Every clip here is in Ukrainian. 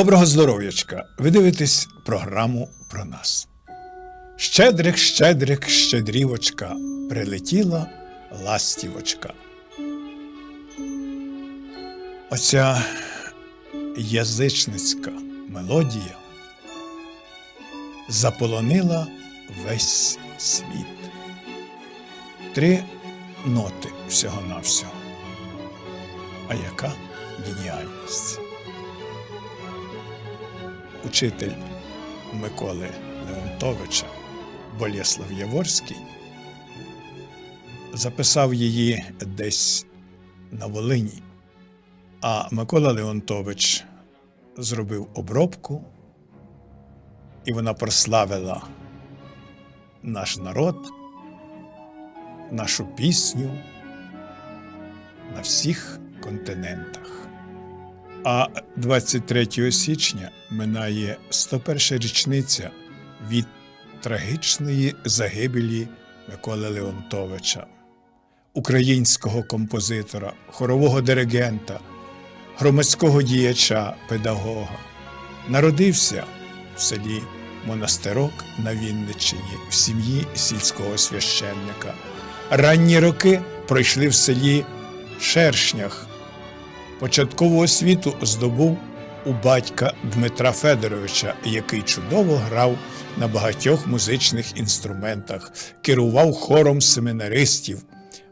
Доброго здоров'ячка! Ви дивитесь програму про нас. Щедрик, щедрик, щедрівочка, прилетіла ластівочка. Оця язичницька мелодія заполонила весь світ. Три ноти всього-навсього. А яка геніальність! Учитель Миколи Леонтовича Болєслав Яворський записав її десь на Волині, а Микола Леонтович зробив обробку, і вона прославила наш народ, нашу пісню на всіх континентах. А 23 січня минає 101 річниця від трагічної загибелі Миколи Леонтовича, українського композитора, хорового диригента, громадського діяча, педагога. Народився в селі Монастирок на Вінниччині в сім'ї сільського священника. Ранні роки пройшли в селі Шершнях. Початкову освіту здобув у батька Дмитра Федоровича, який чудово грав на багатьох музичних інструментах, керував хором семінаристів.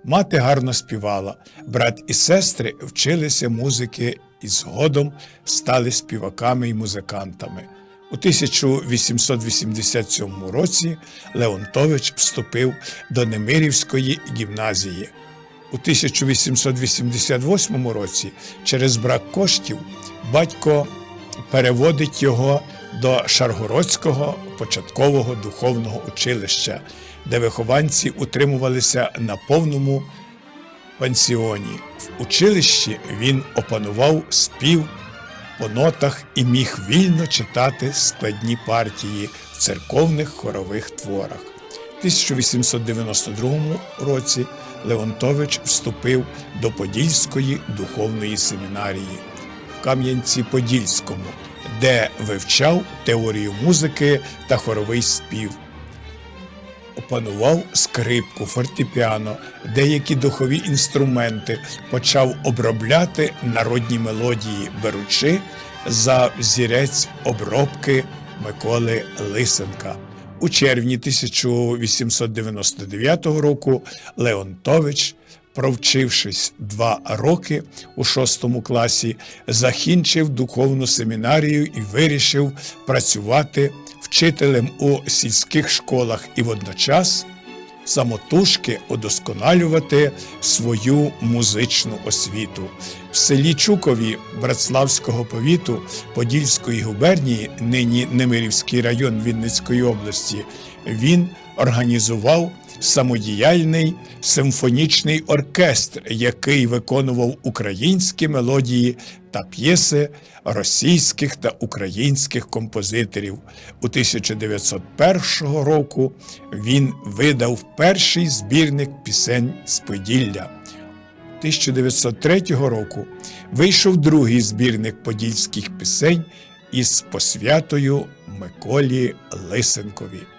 Мати гарно співала, брат і сестри вчилися музики і згодом стали співаками і музикантами. У 1887 році Леонтович вступив до Немирівської гімназії. У 1888 році через брак коштів батько переводить його до Шаргородського початкового духовного училища, де вихованці утримувалися на повному пансіоні. В училищі він опанував спів по нотах і міг вільно читати складні партії в церковних хорових творах. У 1892 році Леонтович вступив до Подільської духовної семінарії в Кам'янці-Подільському, де вивчав теорію музики та хоровий спів. Опанував скрипку, фортепіано, деякі духові інструменти, почав обробляти народні мелодії, беручи за взірець обробки Миколи Лисенка. У червні 1899 року Леонтович, провчившись два роки у шостому класі, закінчив духовну семінарію і вирішив працювати вчителем у сільських школах. І водночас самотужки удосконалювати свою музичну освіту. В селі Чукові Братславського повіту Подільської губернії, нині Немирівський район Вінницької області, він організував самодіяльний симфонічний оркестр, який виконував українські мелодії та п'єси російських та українських композиторів. У 1901 року він видав перший збірник пісень з Поділля. 1903 року вийшов другий збірник подільських пісень із посвятою Миколі Лисенкові.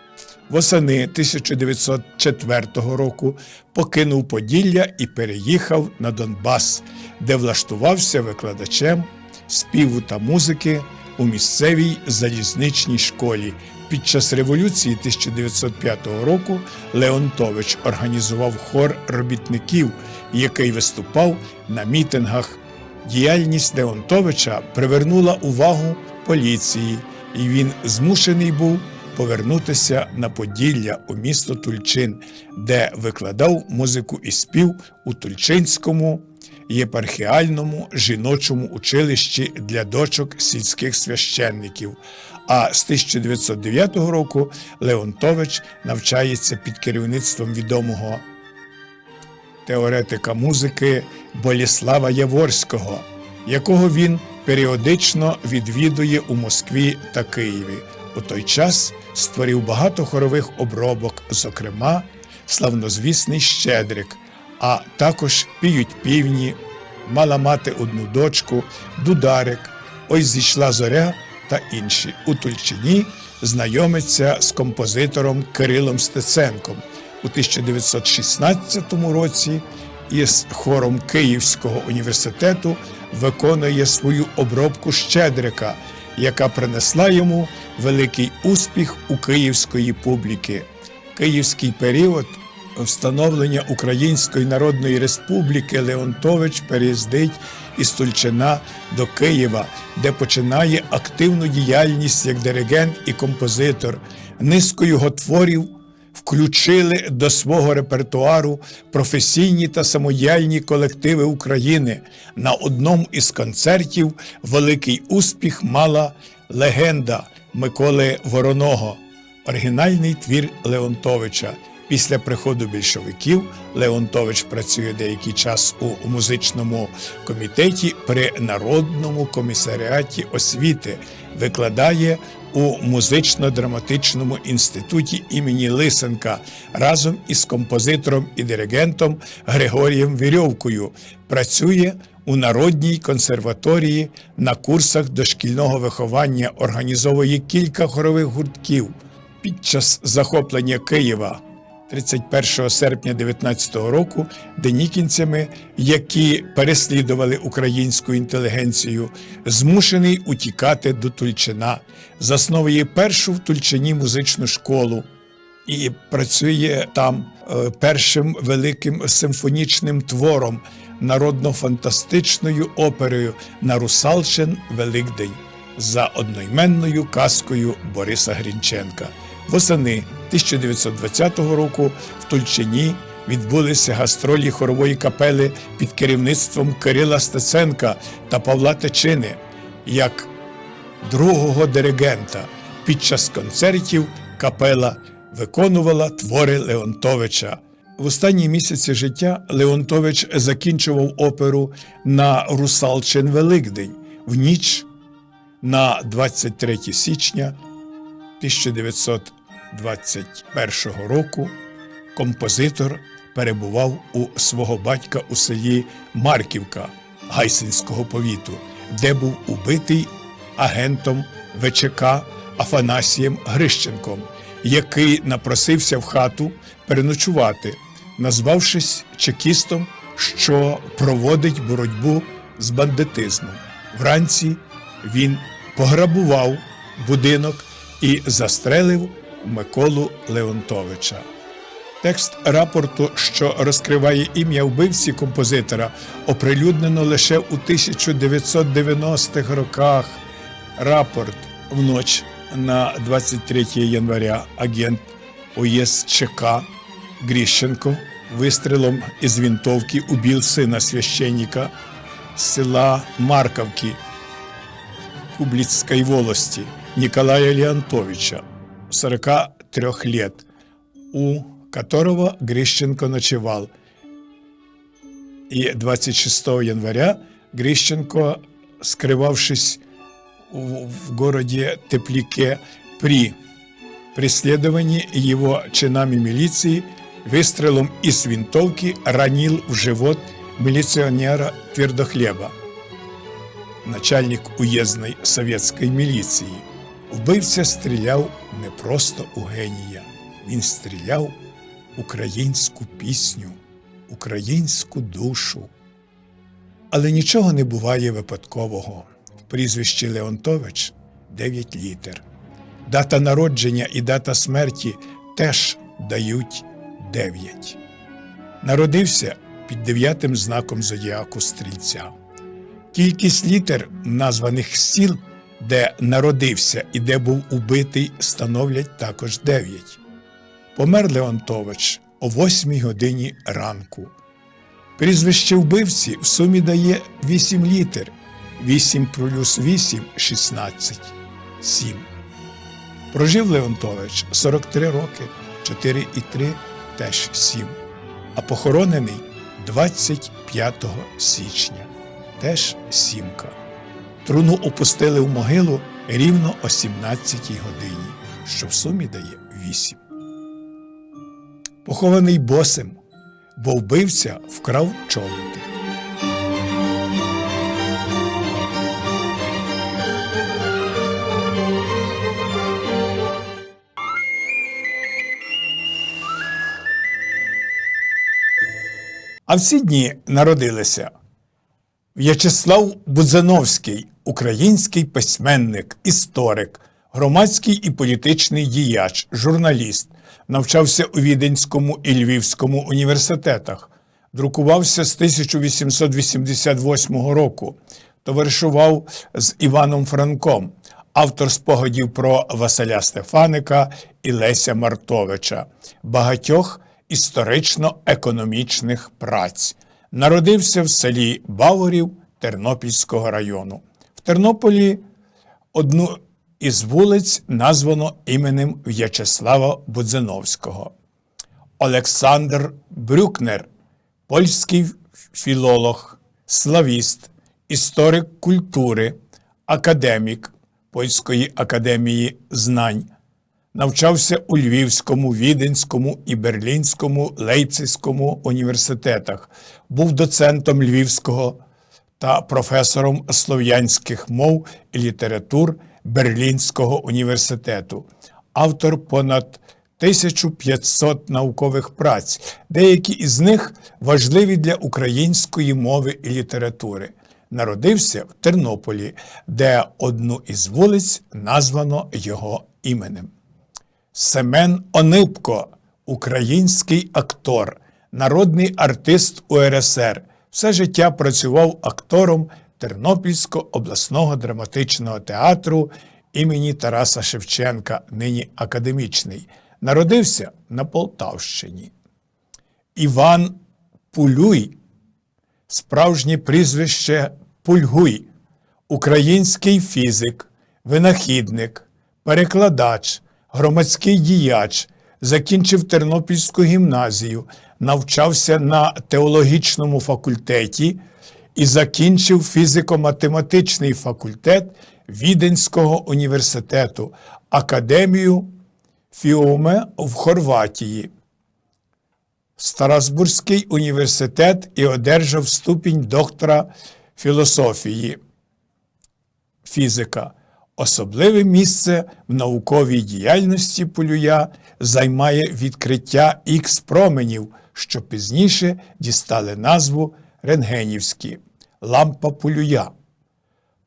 Восени 1904 року покинув Поділля і переїхав на Донбас, де влаштувався викладачем співу та музики у місцевій залізничній школі. Під час революції 1905 року Леонтович організував хор робітників, який виступав на мітингах. Діяльність Леонтовича привернула увагу поліції, і він змушений був повернутися на Поділля у місто Тульчин, де викладав музику і спів у Тульчинському єпархіальному жіночому училищі для дочок сільських священників. А з 1909 року Леонтович навчається під керівництвом відомого теоретика музики Боліслава Яворського, якого він періодично відвідує у Москві та Києві. У той час створив багато хорових обробок, зокрема славнозвісний Щедрик, а також піють півні, мала мати одну дочку, дударик, Ось зійшла зоря та інші. У Тульчині знайомиться з композитором Кирилом Стеценком. У 1916 році із хором Київського університету виконує свою обробку Щедрика, яка принесла йому великий успіх у київської публіки. Київський період встановлення Української Народної Республіки Леонтович переїздить із Тульчина до Києва, де починає активну діяльність як диригент і композитор. Низку його творів включили до свого репертуару професійні та самодіяльні колективи України. На одному із концертів великий успіх мала легенда Миколи Вороного, оригінальний твір Леонтовича. Після приходу більшовиків Леонтович працює деякий час у музичному комітеті при Народному комісаріаті освіти, викладає у музично-драматичному інституті імені Лисенка разом із композитором і диригентом Григорієм Вірьовкою. Працює у Народній консерваторії на курсах дошкільного виховання, організовує кілька хорових гуртків. Під час захоплення Києва 31 серпня 19 року денікінцями, які переслідували українську інтелігенцію, змушений утікати до Тульчина, засновує першу в Тульчині музичну школу і працює там е, першим великим симфонічним твором, народно-фантастичною оперою на Русалчин Великдень за одноіменною казкою Бориса Грінченка. Восени 1920 року в Тульчині відбулися гастролі хорової капели під керівництвом Кирила Стеценка та Павла Течини як другого диригента. Під час концертів капела виконувала твори Леонтовича. В останні місяці життя Леонтович закінчував оперу на Русалчин Великдень в ніч на 23 січня 1921 року композитор перебував у свого батька у селі Марківка Гайсинського повіту, де був убитий агентом ВЧК Афанасієм Грищенком, який напросився в хату переночувати, назвавшись чекістом, що проводить боротьбу з бандитизмом. Вранці він пограбував будинок і застрелив Миколу Леонтовича. Текст рапорту, що розкриває ім'я вбивці композитора, оприлюднено лише у 1990-х роках. Рапорт в ніч на 23 января агент ОЄСЧК Гріщенко вистрілом із вінтовки убив сина священника з села Марковки Кублицкой волости Николая Леонтовича, 43 лет, у которого Грищенко ночевал. И 26 января Грищенко, скрывавшись в, в городе Теплике при преследовании его чинами милиции, выстрелом из винтовки ранил в живот милиционера Твердохлеба начальник уєзної совєтської міліції. Вбивця стріляв не просто у генія, він стріляв українську пісню, українську душу. Але нічого не буває випадкового. В прізвищі Леонтович 9 літер. Дата народження і дата смерті теж дають 9. Народився під дев'ятим знаком зодіаку стрільця. Кількість літер названих сіл, де народився і де був убитий, становлять також дев'ять. Помер Леонтович о восьмій годині ранку. Прізвище вбивці в сумі дає вісім літер. Вісім плюс вісім – 16. Сім. Прожив Леонтович 43 роки, 4 і 3 – теж 7. А похоронений 25 січня теж сімка. Труну опустили в могилу рівно о 17 годині, що в сумі дає 8. Похований босим, бо вбивця вкрав чолоти. А в ці дні народилися В'ячеслав Будзановський український письменник, історик, громадський і політичний діяч, журналіст, навчався у Віденському і Львівському університетах, друкувався з 1888 року, товаришував з Іваном Франком, автор спогадів про Василя Стефаника і Леся Мартовича, багатьох історично-економічних праць. Народився в селі Баворів Тернопільського району. В Тернополі одну із вулиць названо іменем В'ячеслава Будзановського. Олександр Брюкнер, польський філолог, славіст, історик культури, академік Польської академії знань. Навчався у Львівському, Віденському і Берлінському Лейпцизькому університетах, був доцентом Львівського та професором слов'янських мов і літератур Берлінського університету, автор понад 1500 наукових праць, деякі із них важливі для української мови і літератури. Народився в Тернополі, де одну із вулиць названо його іменем. Семен Онипко, український актор, народний артист УРСР. Все життя працював актором Тернопільського обласного драматичного театру імені Тараса Шевченка, нині академічний. Народився на Полтавщині. Іван Пулюй, справжнє прізвище Пульгуй, український фізик, винахідник, перекладач, громадський діяч, закінчив Тернопільську гімназію, навчався на теологічному факультеті і закінчив фізико-математичний факультет Віденського університету, академію Фіуме в Хорватії. Страсбурзький університет і одержав ступінь доктора філософії, фізика. Особливе місце в науковій діяльності Полюя займає відкриття ікс променів, що пізніше дістали назву Рентгенівські лампа Полюя.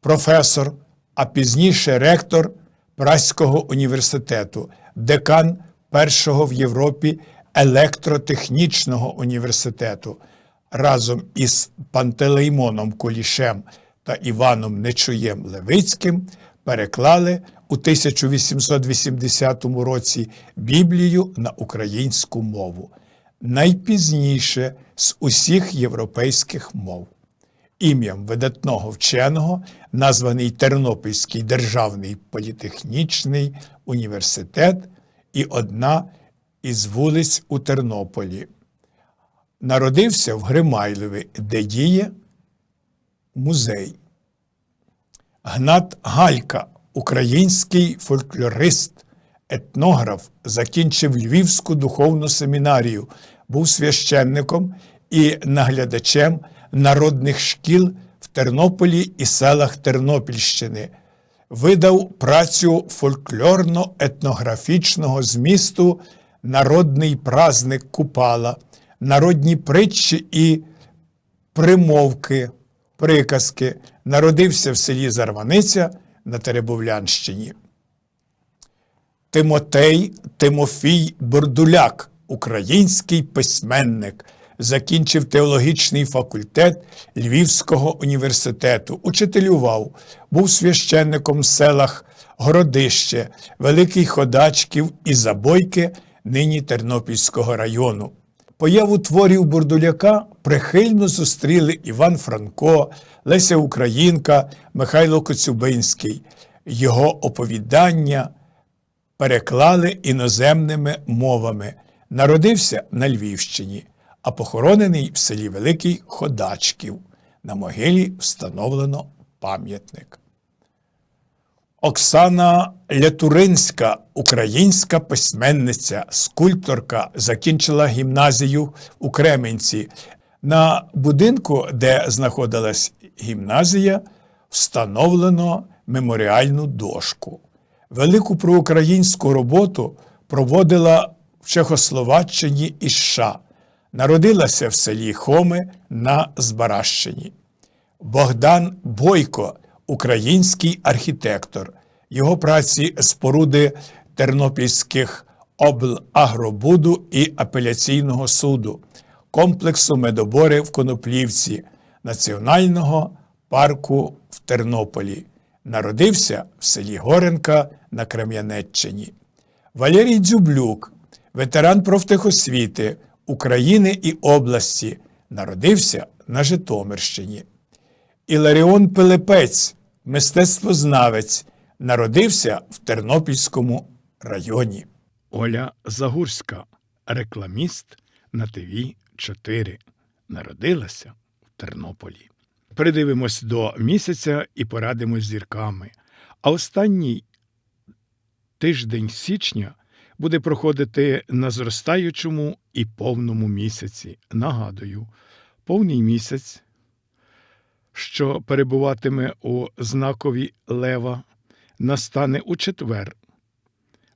Професор, а пізніше ректор Праського університету, декан першого в Європі електротехнічного університету. Разом із Пантелеймоном Кулішем та Іваном Нечуєм Левицьким переклали у 1880 році Біблію на українську мову, найпізніше з усіх європейських мов. Ім'ям видатного вченого названий Тернопільський державний політехнічний університет і одна із вулиць у Тернополі. Народився в Гримайлові, де діє музей. Гнат Галька, український фольклорист, етнограф, закінчив Львівську духовну семінарію, був священником і наглядачем народних шкіл в Тернополі і селах Тернопільщини. Видав працю фольклорно-етнографічного змісту Народний праздник Купала, народні притчі і примовки, приказки. Народився в селі Зарваниця на Теребовлянщині. Тимотей Тимофій Бордуляк, український письменник, закінчив теологічний факультет Львівського університету, учителював, був священником в селах Городище, Великий Ходачків і Забойки, нині Тернопільського району. Появу творів Бурдуляка прихильно зустріли Іван Франко, Леся Українка, Михайло Коцюбинський. Його оповідання переклали іноземними мовами. Народився на Львівщині, а похоронений в селі Великий Ходачків. На могилі встановлено пам'ятник. Оксана Лятуринська, українська письменниця, скульпторка, закінчила гімназію у Кременці. На будинку, де знаходилась гімназія, встановлено меморіальну дошку. Велику проукраїнську роботу проводила в Чехословаччині і США. народилася в селі Хоми на Збаращині. Богдан Бойко, український архітектор. Його праці споруди тернопільських облагробуду і апеляційного суду, комплексу медобори в Коноплівці, Національного парку в Тернополі. Народився в селі Горенка на Крем'янеччині. Валерій Дзюблюк, ветеран профтехосвіти України і області, народився на Житомирщині. Іларіон Пилипець, мистецтвознавець, народився в Тернопільському районі. Оля Загурська, рекламіст на ТВ 4, народилася в Тернополі. Придивимось до місяця і порадимось з зірками. А останній тиждень січня буде проходити на зростаючому і повному місяці. Нагадую, повний місяць, що перебуватиме у знакові лева, настане у четвер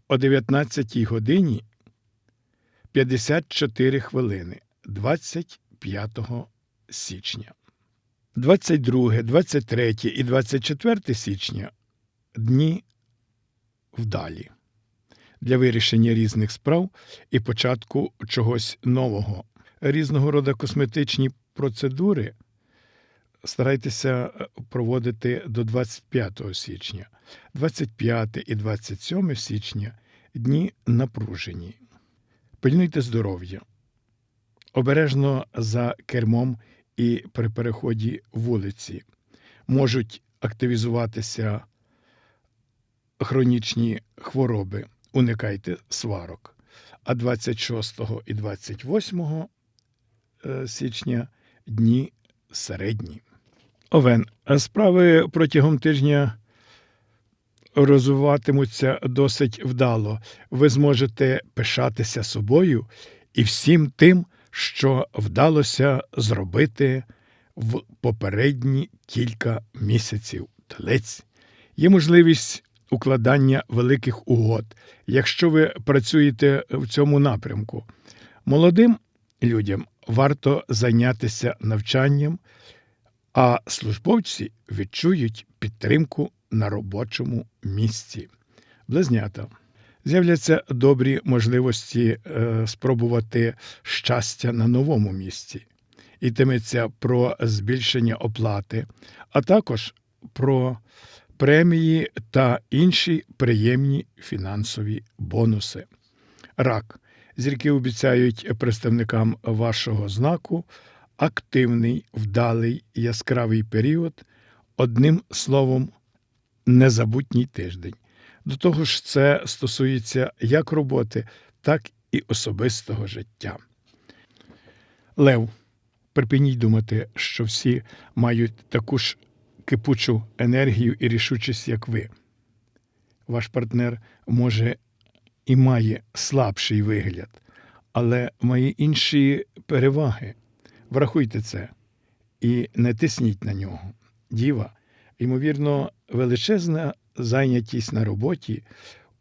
о 19 годині 54 хвилини 25 січня. 22, 23 і 24 січня дні вдалі для вирішення різних справ і початку чогось нового. Різного роду косметичні процедури старайтеся проводити до 25 січня. 25 і 27 січня дні напружені. Пильнуйте здоров'я. Обережно за кермом і при переході вулиці можуть активізуватися хронічні хвороби. Уникайте сварок. А 26 і 28 е, січня дні середні. Овен. Справи протягом тижня розвиватимуться досить вдало. Ви зможете пишатися собою і всім тим, що вдалося зробити в попередні кілька місяців. Телець є можливість укладання великих угод, якщо ви працюєте в цьому напрямку. Молодим людям варто зайнятися навчанням, а службовці відчують підтримку на робочому місці. Близнята. З'являться добрі можливості е, спробувати щастя на новому місці. Йтиметься про збільшення оплати, а також про премії та інші приємні фінансові бонуси. Рак. Зірки обіцяють представникам вашого знаку активний, вдалий, яскравий період, одним словом, незабутній тиждень. До того ж, це стосується як роботи, так і особистого життя. Лев. Припиніть думати, що всі мають таку ж кипучу енергію і рішучість, як ви. Ваш партнер може і має слабший вигляд, але має інші переваги. Врахуйте це і не тисніть на нього. Діва, ймовірно, величезна зайнятість на роботі,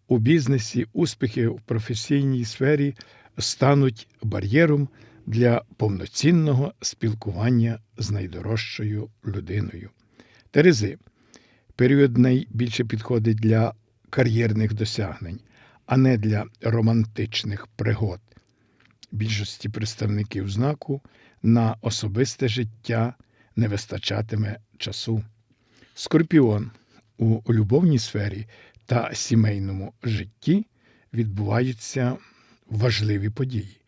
у бізнесі, успіхи в професійній сфері стануть бар'єром для повноцінного спілкування з найдорожчою людиною. Терези період найбільше підходить для кар'єрних досягнень, а не для романтичних пригод. Більшості представників знаку на особисте життя не вистачатиме часу. Скорпіон у любовній сфері та сімейному житті відбуваються важливі події.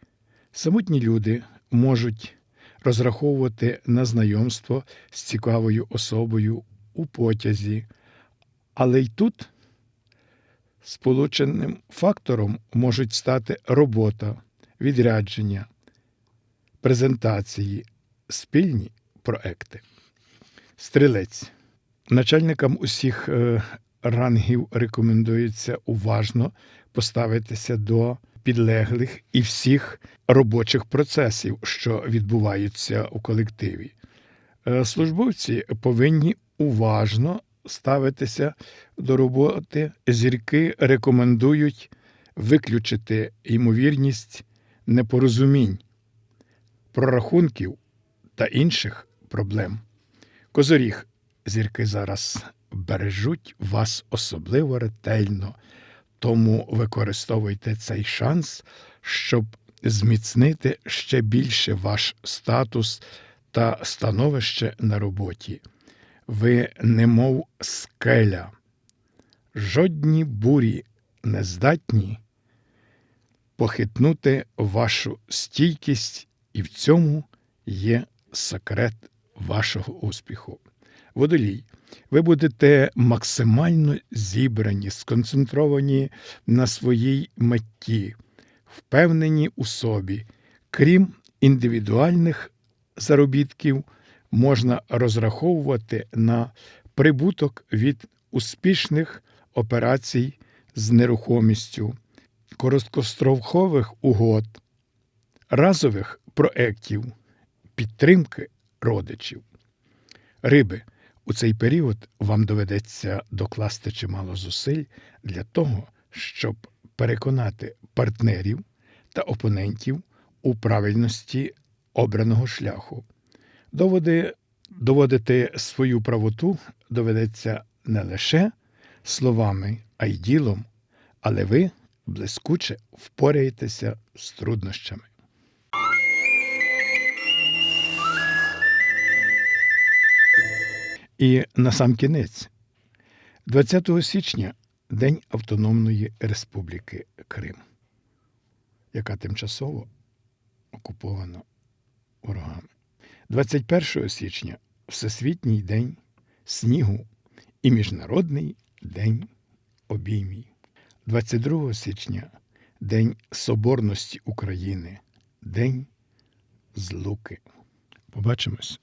Самотні люди можуть розраховувати на знайомство з цікавою особою у потязі, але й тут сполученим фактором можуть стати робота, відрядження, презентації, спільні проекти. Стрілець. Начальникам усіх е, рангів рекомендується уважно поставитися до підлеглих і всіх робочих процесів, що відбуваються у колективі. Е, службовці повинні уважно ставитися до роботи. Зірки рекомендують виключити ймовірність непорозумінь прорахунків та інших проблем. Козоріг, зірки зараз бережуть вас особливо ретельно, тому використовуйте цей шанс, щоб зміцнити ще більше ваш статус та становище на роботі. Ви немов скеля. Жодні бурі не здатні похитнути вашу стійкість, і в цьому є секрет вашого успіху. Водолій, ви будете максимально зібрані, сконцентровані на своїй меті, впевнені у собі. Крім індивідуальних заробітків, можна розраховувати на прибуток від успішних операцій з нерухомістю, короткострокових угод, разових проєктів, підтримки родичів. Риби, у цей період вам доведеться докласти чимало зусиль для того, щоб переконати партнерів та опонентів у правильності обраного шляху. Доводи, доводити свою правоту доведеться не лише словами, а й ділом, але ви блискуче впораєтеся з труднощами. І на сам кінець, 20 січня День Автономної Республіки Крим, яка тимчасово окупована ворогами. 21 січня Всесвітній день снігу і Міжнародний день обіймів. 22 січня День Соборності України, День Злуки. Побачимось.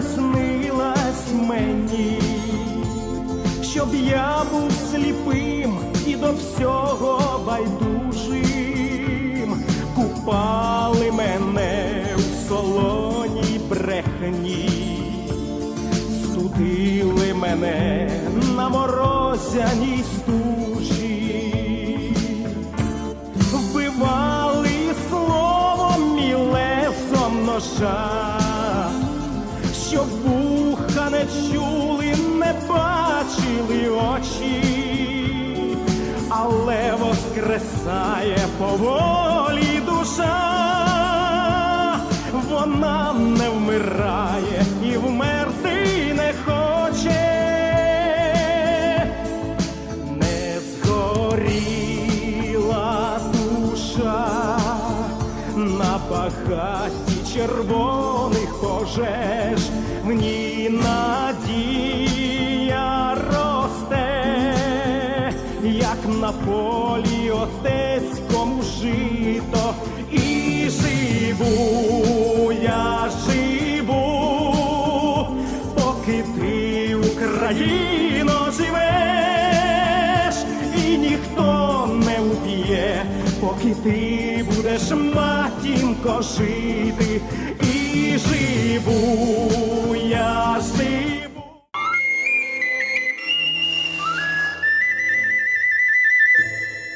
Не мені, щоб я був сліпим і до всього байдужим, купали мене у солоній брехні, студили мене на морозяній стужі. Вбивали словом мілесом ножа, щоб вуха не чули, не бачили очі, але воскресає поволі душа, вона не вмирає і вмерти не хоче. Не згоріла душа на багаті червоних пожежах. Будеш матінко жити, і живу, я живу.